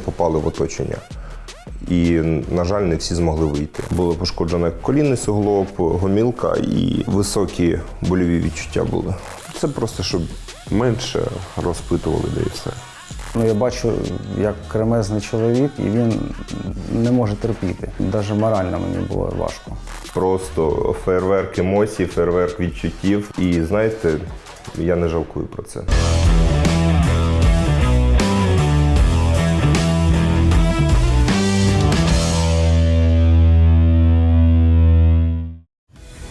попали в оточення. І, на жаль, не всі змогли вийти. Було пошкоджено колінний суглоб, гомілка і високі больові відчуття були. Це просто щоб менше розпитували, де і все. Ну, я бачу, як кремезний чоловік, і він не може терпіти. Навіть морально мені було важко. Просто фейерверк емоцій, фейерверк відчуттів. І знаєте, я не жалкую про це.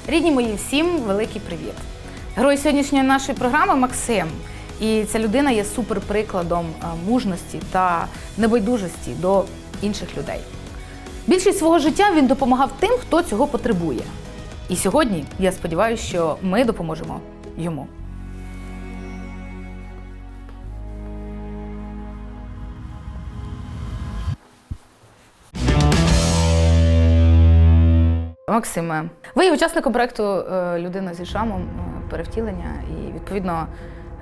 Рідні мої, всім великий привіт. Герой сьогоднішньої нашої програми Максим. І ця людина є суперприкладом е, мужності та небайдужості до інших людей. Більшість свого життя він допомагав тим, хто цього потребує. І сьогодні я сподіваюся, що ми допоможемо йому. Максиме, ви є учасником проекту е, Людина зі шрамом е, перевтілення, і відповідно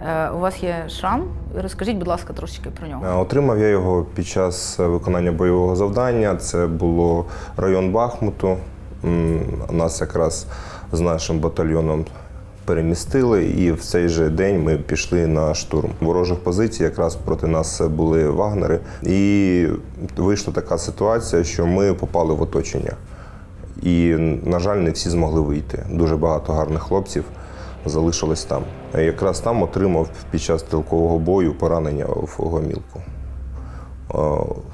е, у вас є шрам. Розкажіть, будь ласка, трошечки про нього. Отримав я його під час виконання бойового завдання. Це було район Бахмуту. Нас якраз з нашим батальйоном перемістили, і в цей же день ми пішли на штурм ворожих позицій. Якраз проти нас були вагнери. І вийшла така ситуація, що ми попали в оточення. І, на жаль, не всі змогли вийти. Дуже багато гарних хлопців залишилось там. Я якраз там отримав під час стрілкового бою поранення в гомілку. Е,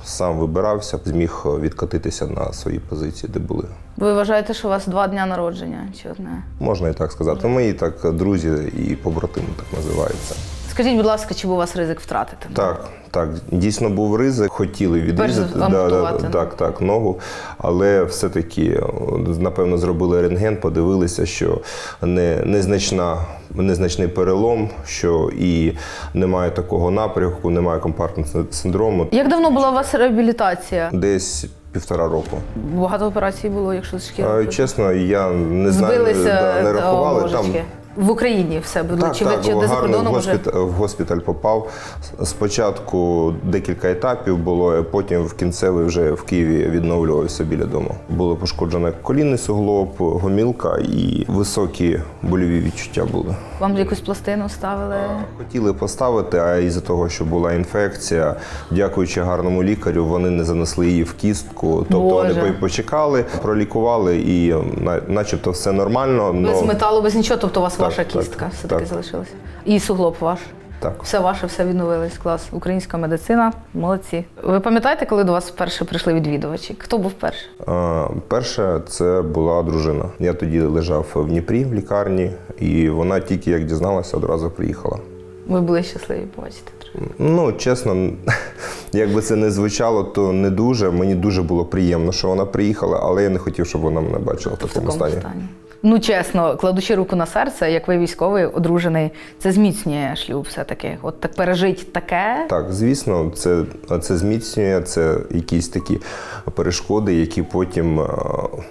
Сам вибирався, зміг відкатитися на свої позиції, де були. Ви вважаєте, що у вас два дня народження чи одне? Можна і так сказати. Мої так друзі і побратими так називаються. Скажіть, будь ласка, чи був у вас ризик втратити? Так, так, дійсно був ризик, хотіли відрізати ампутувати, ну. так, так, ногу, але все-таки, напевно, зробили рентген, подивилися, що не, незначна, незначний перелом, що і немає такого напрямку, немає компартного синдрому. Як давно була у вас реабілітація? Десь півтора року. Багато операцій було, якщо з А, шкірою? Чесно, я не знаю, Збилися да, не та рахували. Там. В Україні все було? Так, чи так, чи за кордоном вже? в госпіталь попав. Спочатку декілька етапів було, потім в кінцевий вже в Києві відновлювався біля дому. Було пошкоджено колінний суглоб, гомілка і високі больові відчуття були. Вам якусь пластину ставили? Хотіли поставити, а із-за того, що була інфекція, дякуючи гарному лікарю, вони не занесли її в кістку. Тобто Боже. вони почекали, пролікували і начебто все нормально. Без но- металу, без нічого, тобто у вас ваша так, кістка все-таки так. залишилася. І суглоб ваш. Так. Все ваше, все відновилось. Клас. Українська медицина, молодці. Ви пам'ятаєте, коли до вас вперше прийшли відвідувачі? Хто був перший? Е, Перше, це була дружина. Я тоді лежав в Дніпрі в лікарні, і вона тільки як дізналася, одразу приїхала. Ви були щасливі побачити. Ну, чесно, як би це не звучало, то не дуже. Мені дуже було приємно, що вона приїхала, але я не хотів, щоб вона мене бачила в В такому такому стані. стані. Ну, чесно, кладучи руку на серце, як ви військовий, одружений, це зміцнює шлюб все-таки. От так пережить таке. Так, звісно, це, це зміцнює, це якісь такі перешкоди, які потім, е,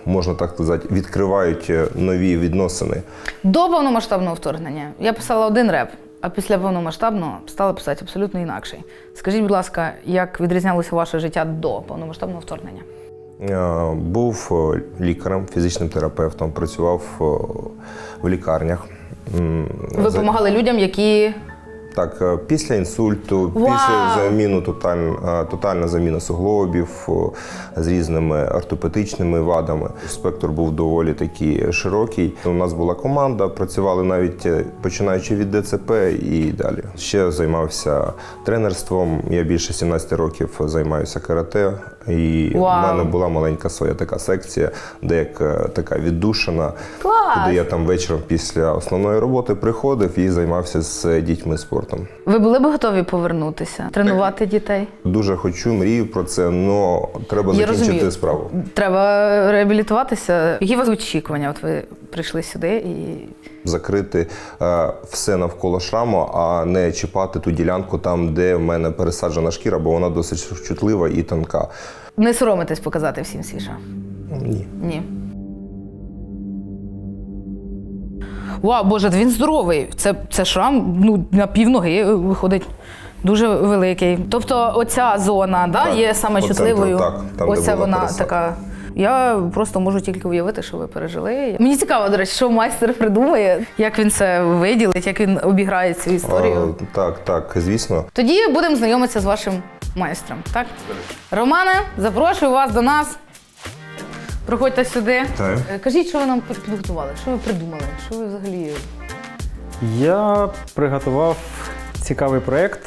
можна так сказати, відкривають е, нові відносини. До повномасштабного вторгнення я писала один реп, а після повномасштабного стала писати абсолютно інакший. Скажіть, будь ласка, як відрізнялося ваше життя до повномасштабного вторгнення? Е, Був е, лікарем, фізичним терапевтом, працював е, в лікарнях. Ви допомагали людям, які Так, після інсульту, Вау! після заміну тоталь, е, тотальна заміна суглобів з різними ортопедичними вадами. Спектр був доволі такий широкий. У нас була команда, працювали навіть починаючи від ДЦП і далі. Ще займався тренерством. Я більше 17 років займаюся карате. І Вау! в мене була маленька своя така секція, де як е, така віддушина, Клас! куди я там вечором після основної роботи приходив і займався з дітьми спортом. ви були б готові повернутися, тренувати дітей? Дуже хочу, мрію про це, але треба Я закінчити розумію. справу. Треба реабілітуватися. Які у вас очікування? От ви прийшли сюди і Закрити е, все навколо шраму, а не чіпати ту ділянку там, де в мене пересаджена шкіра, бо вона досить чутлива і тонка. не соромитесь показати всім свій шрам? Ні. Ні. Вау, Боже, він здоровий. Це, це шрам ну, на півноги виходить. Дуже великий. Тобто, оця зона да, Так, є саме чутливою. так, там, де Оця була вона пересадка. така. Я просто можу тільки уявити, що ви пережили. Мені цікаво, до речі, що майстер придумає, як він це виділить, як він обіграє цю історію. А, так, так, звісно. Тоді будемо знайомитися з вашим майстром. Так? Романе, запрошую вас до нас. Проходьте сюди. Так. Е, Кажіть, що ви нам підготували, що ви придумали, що ви взагалі. Я приготував цікавий проєкт.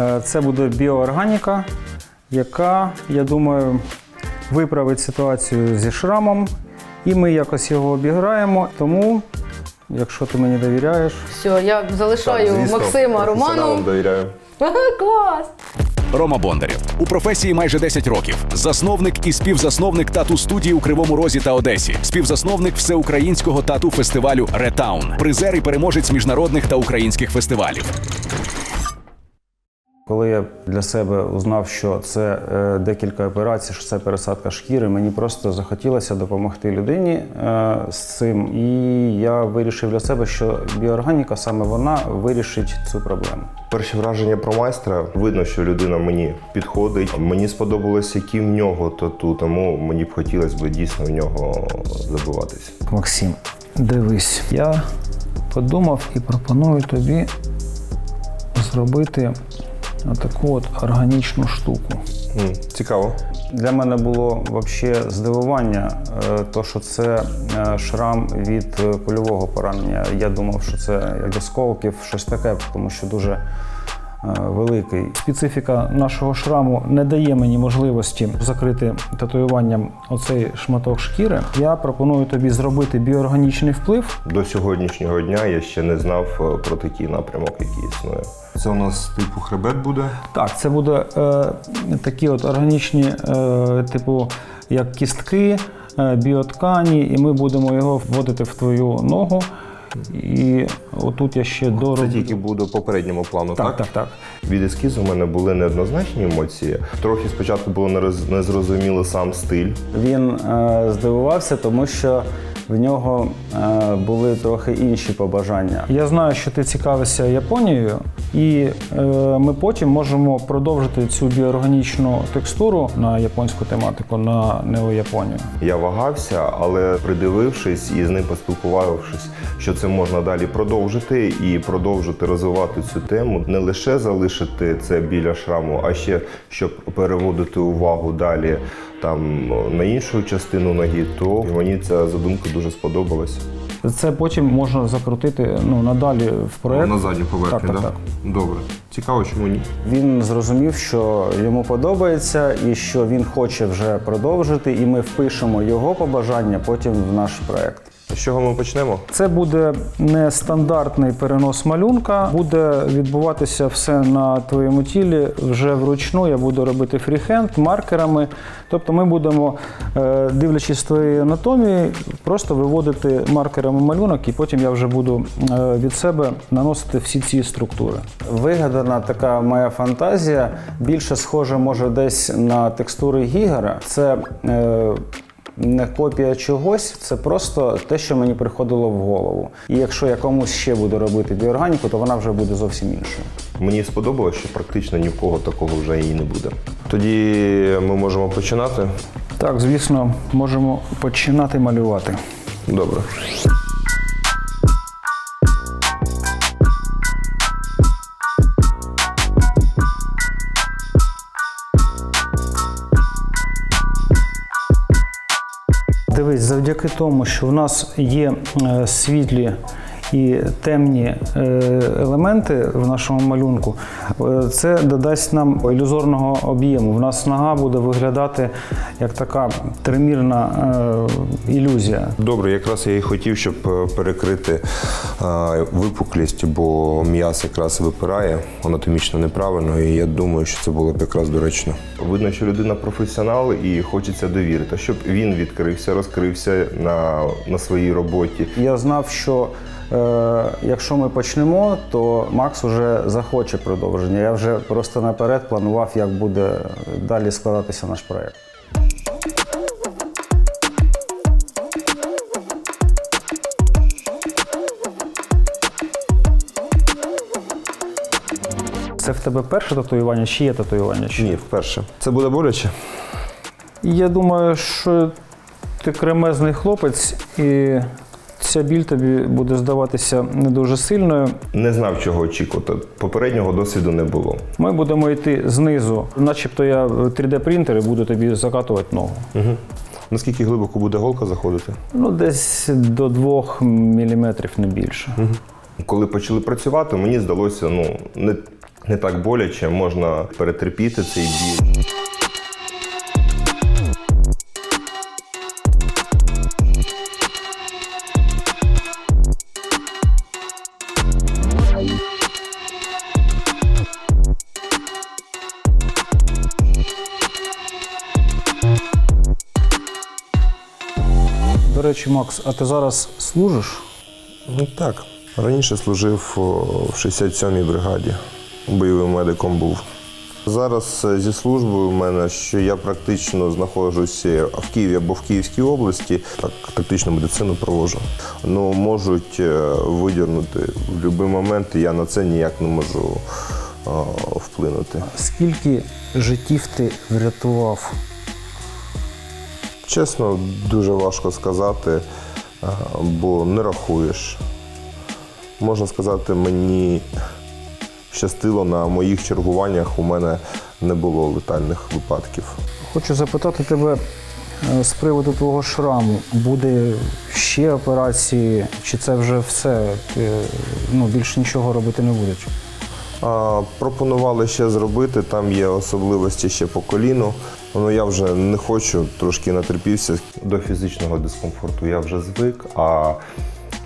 Е, Це буде біоорганіка, яка, я думаю, виправить ситуацію зі шрамом, і ми якось його обіграємо. Тому, якщо ти мені довіряєш, Все, я залишаю Так, звісно, Максима професіоналам Роману. довіряю. Клас! Рома Бондарєв у професії майже 10 років. Засновник і співзасновник тату студії у Кривому Розі та Одесі, співзасновник всеукраїнського тату фестивалю Ретаун, призер і переможець міжнародних та українських фестивалів. Коли я для себе узнав, що це е, декілька операцій, що це пересадка шкіри, мені просто захотілося допомогти людині е, з цим. І я вирішив для себе, що біоорганіка саме вона вирішить цю проблему. Перші враження про майстра видно, що людина мені підходить. Мені сподобалось, які в нього тату, тому мені б хотілося б дійсно в нього забиватись. Максим, дивись, я подумав і пропоную тобі зробити таку от органічну штуку. Цікаво. Для мене було взагалі здивування, е, то що це е, шрам від е, польового поранення. Я думав, що це як осколків, щось таке, тому що дуже великий. Специфіка нашого шраму не дає мені можливості закрити татуюванням оцей шматок шкіри. Я пропоную тобі зробити біоорганічний вплив. До сьогоднішнього дня я ще не знав е, про такий напрямок, який існує. Це у нас типу хребет буде. Так, це буде е, такі от органічні, е, типу, як кістки, е, біоткані, і ми будемо його вводити в твою ногу. І отут я ще Це дороблю. тільки буде попередньому плану, Так, так? так, так. Від ескізу в мене були неоднозначні емоції. Трохи спочатку було нероз- незрозуміло сам стиль. Він е, здивувався, тому що в нього е, були трохи інші побажання. Я знаю, що ти цікавишся Японією, і е, ми потім можемо продовжити цю біоорганічну текстуру на японську тематику на неояпонію. Я вагався, але придивившись і з ним поспілкувавшись, що це можна далі продовжити і продовжити розвивати цю тему, не лише залишити це біля шраму, а ще щоб переводити увагу далі там на іншу частину ноги, то мені ця задумка дуже сподобалась. Це потім можна закрутити ну, надалі в проект. На задню поверхню, так, так, да? так. Добре. Цікаво, чому ні? Він зрозумів, що йому подобається і що він хоче вже продовжити, і ми впишемо його побажання потім в наш проект. З чого ми почнемо? Це буде не стандартний перенос малюнка, буде відбуватися все на твоєму тілі вже вручну. Я буду робити фріхенд маркерами. Тобто ми будемо, е, дивлячись твоєї анатомії, просто виводити маркерами малюнок, і потім я вже буду е, від себе наносити всі ці структури. Вигадана така моя фантазія більше схожа може десь на текстури Гігера. Це е, не копія чогось, це просто те, що мені приходило в голову. І якщо я комусь ще буду робити біорганіку, то вона вже буде зовсім іншою. Мені сподобалось, що практично ні в кого такого вже і не буде. Тоді ми можемо починати. Так, звісно, можемо починати малювати. Добре. Дивись, завдяки тому, що в нас є е, світлі і темні е, елементи в нашому малюнку, е, це додасть нам ілюзорного об'єму. В нас нога буде виглядати як така тримірна е, ілюзія. Добре, якраз я і хотів, щоб перекрити випуклість, бо м'яз якраз випирає анатомічно неправильно, і я думаю, що це було б якраз доречно. Видно, що людина професіонал і хочеться довірити, щоб він відкрився, розкрився на, на своїй роботі. Я знав, що якщо ми почнемо, то Макс вже захоче продовження. Я вже просто наперед планував, як буде далі складатися наш проєкт. Це в тебе перше татуювання чи є татуювання? ще? Ні, вперше. Це буде боляче? Я думаю, що ти кремезний хлопець, і ця біль тобі буде здаватися не дуже сильною. Не знав, чого очікувати. Попереднього досвіду не було. Ми будемо йти знизу, начебто я 3D-принтер і буду тобі закатувати ногу. Угу. Наскільки глибоко буде голка заходити? Ну, десь до 2 мм, не більше. Коли почали працювати, мені здалося, ну не, не так боляче, можна перетерпіти цей біль. Речі, Макс, а ти зараз служиш? Ну так. Раніше служив в 67-й бригаді. Бойовим медиком був. Зараз е, зі службою в мене, що я практично знаходжуся в Києві або в Київській області, так тактичну медицину проводжу. Ну можуть е, видірнути в будь-який момент, і я на це ніяк не можу е, вплинути. Скільки життів ти врятував? Чесно, дуже важко сказати, е, бо не рахуєш. Можна сказати, мені щастило на моїх чергуваннях, у мене не було летальних випадків. Хочу запитати тебе е, з приводу твого шраму. Буде ще операції, чи це вже все? Ти, ну, більше нічого робити не будеш? Пропонували ще зробити, там є особливості ще по коліну. Ну я вже не хочу, трошки натерпівся до фізичного дискомфорту. Я вже звик. А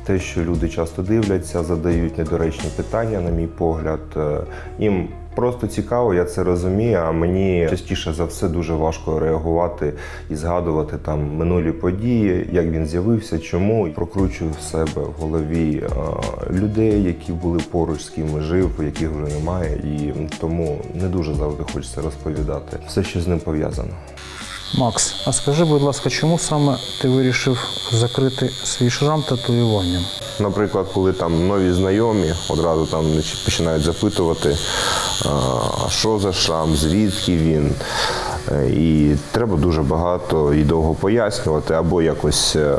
те, що люди часто дивляться, задають недоречні питання, на мій погляд, е, їм просто цікаво, я це розумію. А мені частіше за все дуже важко реагувати і згадувати там минулі події, як він з'явився, чому прокручую в себе в голові е, людей, які були поруч з ким жив, яких вже немає, і тому не дуже завжди хочеться розповідати все, що з ним пов'язано. Макс, а скажи, будь ласка, чому саме ти вирішив закрити свій шрам татуюванням? Наприклад, коли там нові знайомі одразу там починають запитувати, а що за шрам, звідки він. Е, І треба дуже багато і довго пояснювати, або якось е,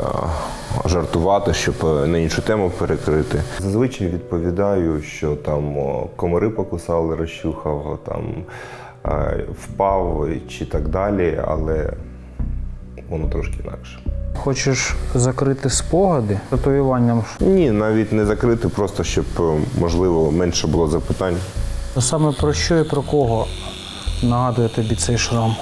жартувати, щоб е, на іншу тему перекрити. Зазвичай відповідаю, що там комари покусали, розчухав, там впав чи так далі, але воно трошки інакше. Хочеш закрити спогади татуюванням? Ні, навіть не закрити, просто щоб е, можливо менше було запитань. А Саме про що і про кого нагадує тобі цей шрам?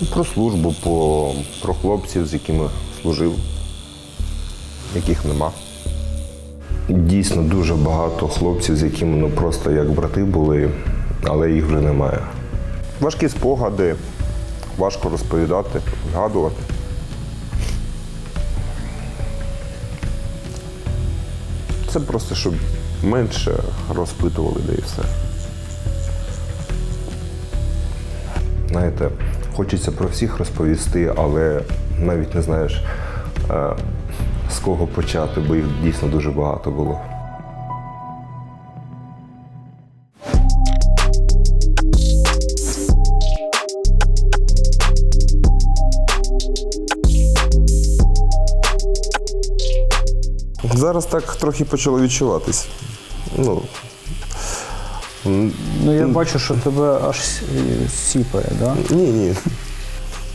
Ну, Про службу, по, про хлопців, з якими служив, яких нема. Дійсно дуже багато хлопців, з якими ну просто як брати були, але їх вже немає. Важкі спогади, важко розповідати, згадувати. Це просто щоб менше розпитували, де і все. Знаєте, хочеться про всіх розповісти, але навіть не знаєш, е, з кого почати, бо їх дійсно дуже багато було. Зараз так трохи почало відчуватись. Ну, Ну я бачу, що тебе аж сіпає, да? ні, ні.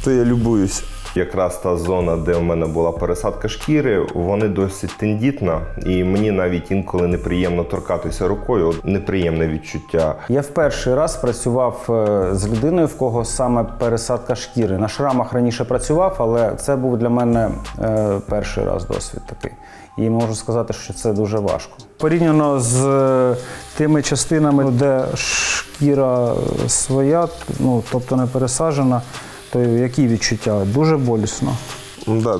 То я любуюсь. Якраз та зона, де в мене була пересадка шкіри, вони досить тендітна, і мені навіть інколи неприємно торкатися рукою. Неприємне відчуття. Я в перший раз працював е, з людиною, в кого саме пересадка шкіри. На шрамах раніше працював, але це був для мене е, перший раз досвід такий. І можу сказати, що це дуже важко. Порівняно з е, тими частинами, де шкіра своя, ну тобто не пересаджена, то які відчуття? Дуже болісно. Ну, Да,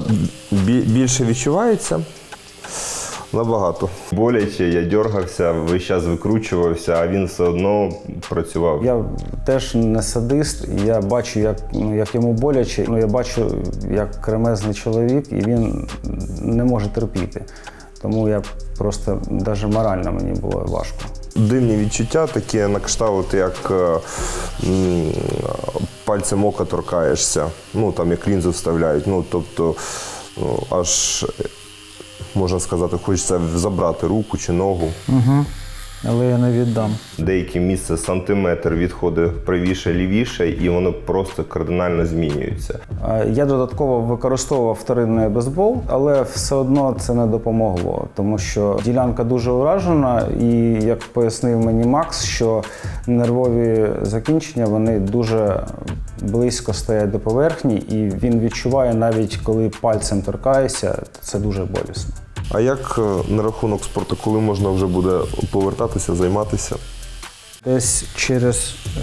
більше відчувається. Набагато. Боляче, я дергався, весь час викручувався, а він все одно працював. Я теж не садист, і я бачу, як, ну, як йому боляче. Ну, я бачу, як кремезний чоловік, і він не може терпіти. Тому я просто навіть морально мені було важко. Дивні відчуття, такі на кшталт, як е, пальцем ока торкаєшся. Ну там як лінзу вставляють. Ну тобто ну, аж е, можна сказати, хочеться забрати руку чи ногу. Але я не віддам. Деяке місце сантиметр відходить правіше, лівіше, і воно просто кардинально змінюється. Я додатково використовував вторинний бейсбол, але все одно це не допомогло, тому що ділянка дуже уражена, і як пояснив мені Макс, що нервові закінчення вони дуже близько стоять до поверхні, і він відчуває навіть коли пальцем торкаєшся, це дуже болісно. А як е, на рахунок спорту, коли можна вже буде повертатися, займатися? Десь через е,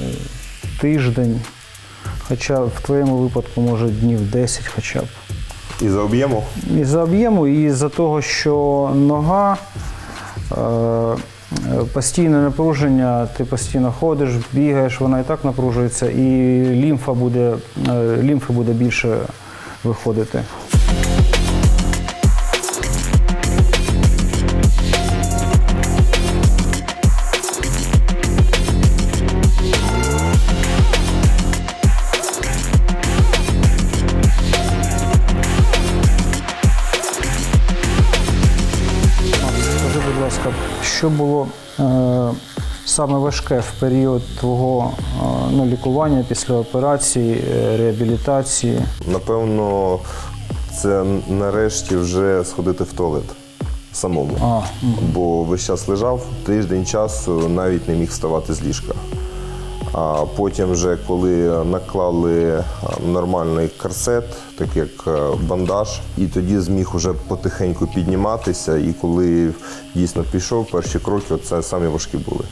тиждень, хоча в твоєму випадку, може, днів 10 хоча б. І за об'єму? І за об'єму, і за того, що нога. е, Постійне напруження, ти постійно ходиш, бігаєш, вона і так напружується, і лімфа буде, е, лімфи буде більше виходити. Що було е, саме важке в період твого е, ну, лікування після операції, е, реабілітації? Напевно, це нарешті вже сходити в туалет самому. А, Бо весь час лежав, тиждень часу навіть не міг вставати з ліжка. А потім, вже коли наклали нормальний корсет, так як е, бандаж, і тоді зміг уже потихеньку підніматися. І коли дійсно пішов, перші кроки це самі важкі були.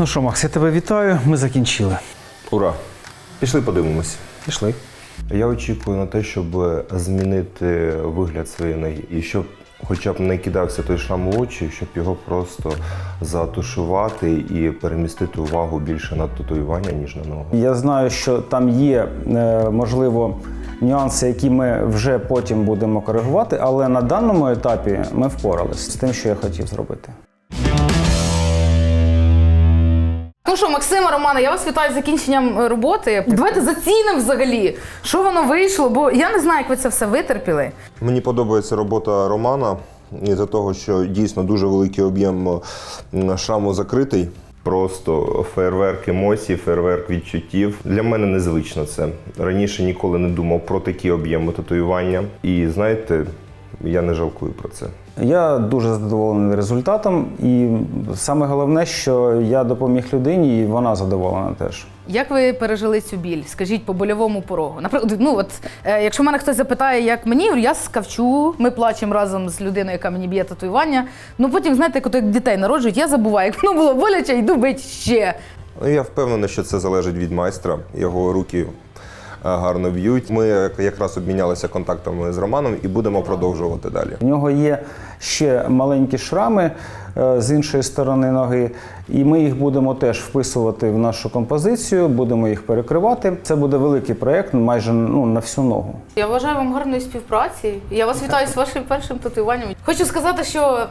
Ну що, Макс, я тебе вітаю. Ми закінчили. Ура! Пішли подивимось. Пішли. Я очікую на те, щоб змінити вигляд своєї ноги. І щоб хоча б не кидався той шрам в очі, щоб його просто затушувати і перемістити увагу більше на татуювання, ніж на ногу. Я знаю, що там є, е, можливо, нюанси, які ми вже потім будемо коригувати, але на даному етапі ми впоралися з тим, що я хотів зробити. Ну що, Максима, Романа, я вас вітаю з закінченням е, роботи. Давайте зацінимо взагалі, що воно вийшло, бо я не знаю, як ви це все витерпіли. Мені подобається робота Романа із-за того, що дійсно дуже великий об'єм м, шраму закритий. Просто фейерверк емоцій, фейерверк відчуттів. Для мене незвично це. Раніше ніколи не думав про такі об'єми татуювання. І знаєте, я не жалкую про це. Я дуже задоволений результатом, і саме головне, що я допоміг людині, і вона задоволена теж. Як ви пережили цю біль? Скажіть по больовому порогу. Наприклад, ну от е, якщо мене хтось запитає, як мені, я скавчу, ми плачемо разом з людиною, яка мені б'є татуювання. Ну потім, знаєте, як дітей народжують, я забуваю, як воно було боляче, йду бить ще. Ну, Я впевнений, що це залежить від майстра. Його руки гарно б'ють. Ми якраз обмінялися контактами з Романом і будемо продовжувати далі. У нього є ще маленькі шрами е, з іншої сторони ноги, і ми їх будемо теж вписувати в нашу композицію, будемо їх перекривати. Це буде великий проєкт, майже ну, на всю ногу. Я вважаю вам гарної співпраці. Я вас вітаю з вашим першим татуюванням. Хочу сказати, що.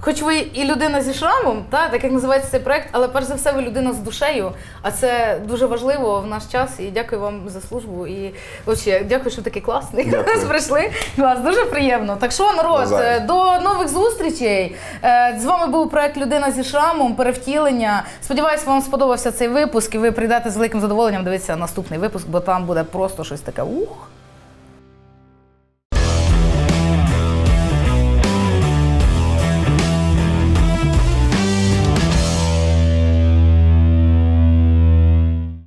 Хоч ви і людина зі шрамом, та, так як називається цей проект, але перш за все ви людина з душею. А це дуже важливо в наш час. І дякую вам за службу. І взагалі, дякую, що такий класний. Дякую. Прийшли. Клас, дуже приємно. Так що, народ, Навзаєм. е, до нових зустрічей. Е, З вами був проект Людина зі шрамом, перевтілення. Сподіваюсь, вам сподобався цей випуск, і ви прийдете з великим задоволенням дивитися наступний випуск, бо там буде просто щось таке ух.